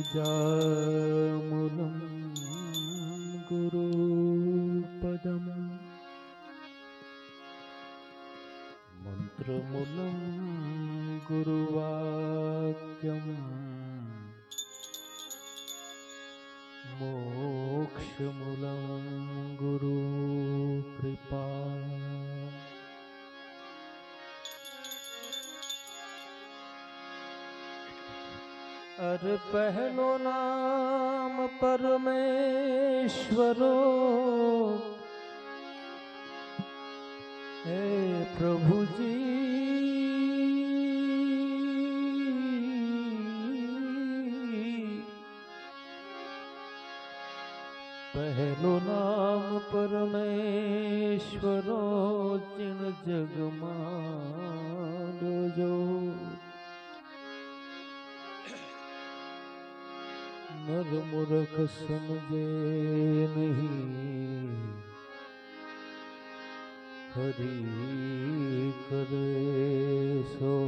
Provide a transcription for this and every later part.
पूजामूलं गुरुपदम्। मन्त्रमूलं गुरुवाक्यम्। मोक्षमूलं अर पहलो नाम परमेश्वरो। हे प्रभु जी। पहलो नाम परमेश्वरो चिण जगमान जो नर मूर्ख समझे नहीं। हरि करे सो।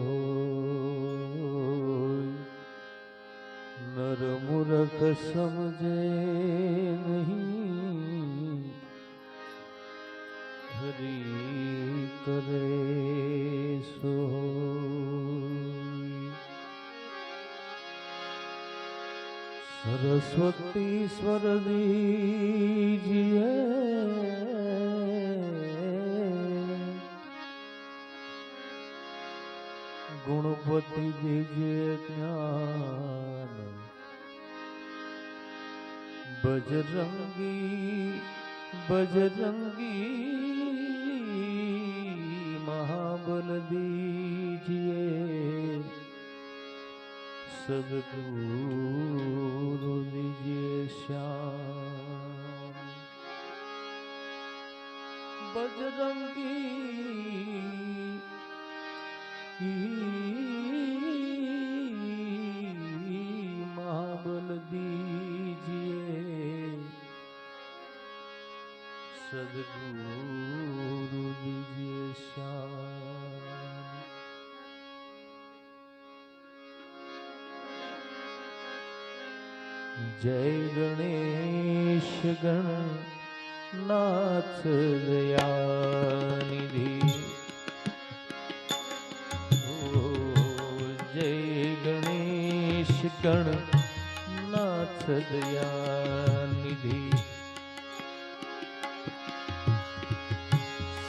नर मूर्ख समझे नहीं। हरि करे सरस्वती स्वर दीजिए। गुणपति दीजिए ज्ञान। बजरंगी बजरंगी महाबल दीजिए। સદગુરુ નિજે શ્યામ બજરંગી માબલ દીજે સદગુરુ જય ગણેશ ગણનાથ દયાનિધિ. જય ગણેશ ગણનાથ દયાનિધિ.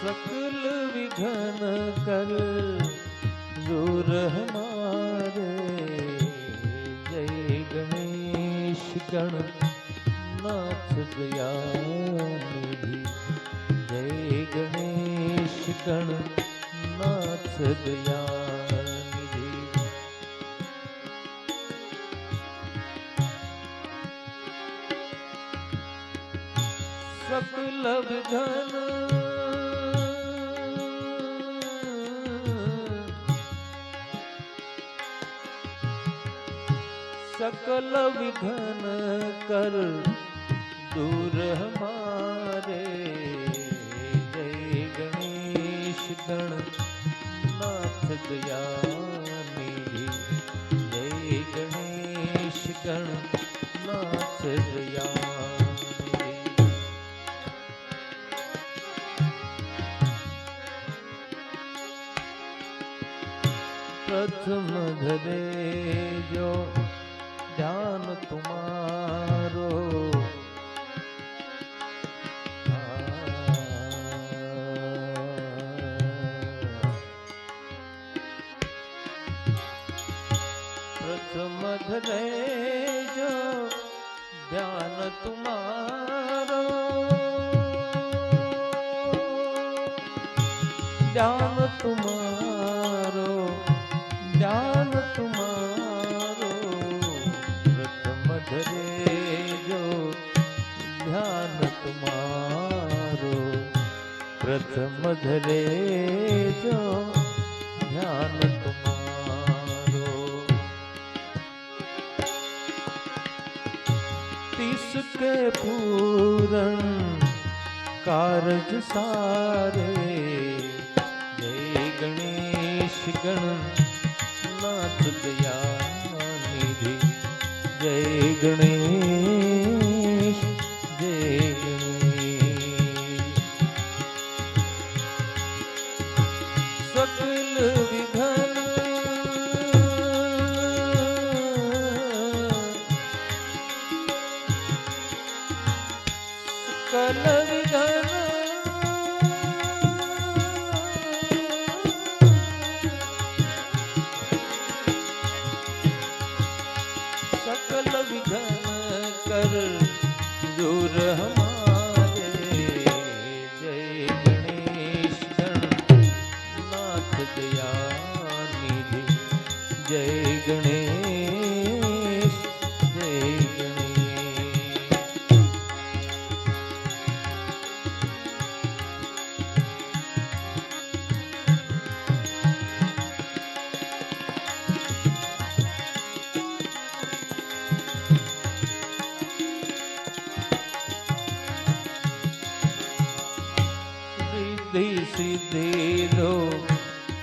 સકલ વિઘન કર દૂર હમા ચરણ નાથ ગયા જય ગણેશ ગણ નાથ ગયા સકલ ધન सकल विघन कर दूर हमारे जय गणेश गण नाथ दयानिधि जय गणेश गण नाथ दयानिधि प्रथम धरे जो ज्ञान तुम्हारो ज्ञान तुम्हारो। व्रत मधरे जो ध्यान तुम्हारो, व्रत मधरे जो ध्यान तुम्हारो। तिसके पूरन कारज सारे ਗਣ ਨਾਥ ਦਇਆਨੀ ਜੀ। ਜੈ ਗਣੇਸ਼ ਜੈ ਸਕਲ ਵਿਘਨ દયા નિધિ જય ગણેશ જય ગણેશ. સિદ્ધિ સિદ્ધિ લો.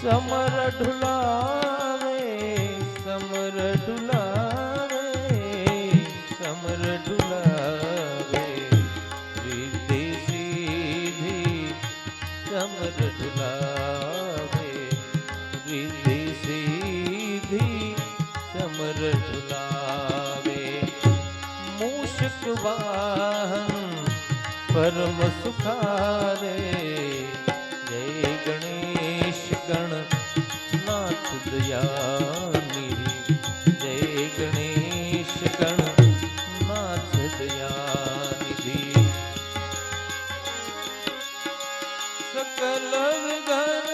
સમર ઢુલાવે સમર ઢુલાવે સમર ઢુલાવે રીતિ સીધી સમર ઢુલાવે રીતિ સીધી સમર ઢુલાવે મૂષક વાહન, પરમ સુખારે. गणेश गण नाथ दयानी जय गणेश गण नाथ दयानिधि सकल विघन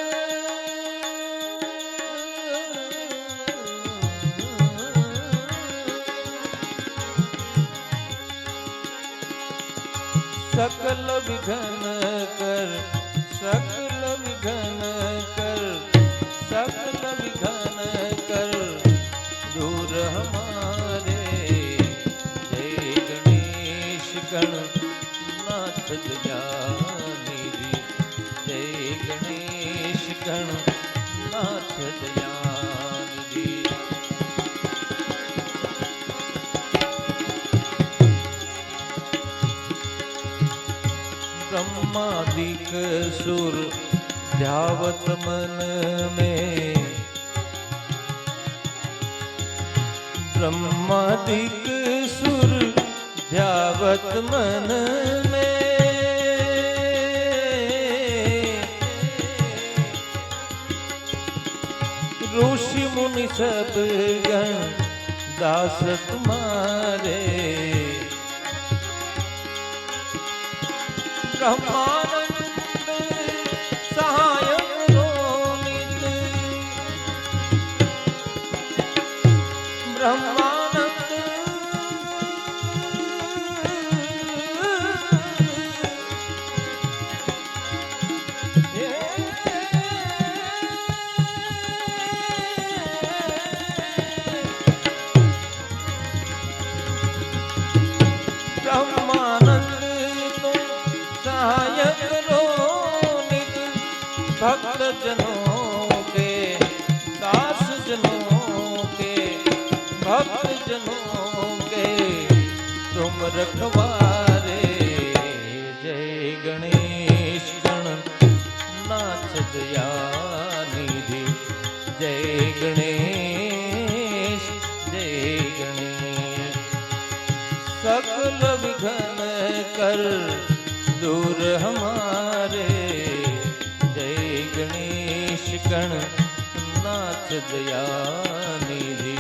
सकल विघन कर सकल विघन कर दूर हमारे जय गणेश गण नाथ दयानिधि जय गणेश गण नाथ दयानिधि ब्रह्मादिक सुर ध्यावत मन में। ब्रह्मादिक सुर ध्यावत मन में। ऋषि मुनि सब गण दास तुम्हारे ब्रह्मानंद ब्रह्मानंद तुम सहायक रो नित भक्त जनों के दास जनों के भक्त जनों के तुम रखवारे निधि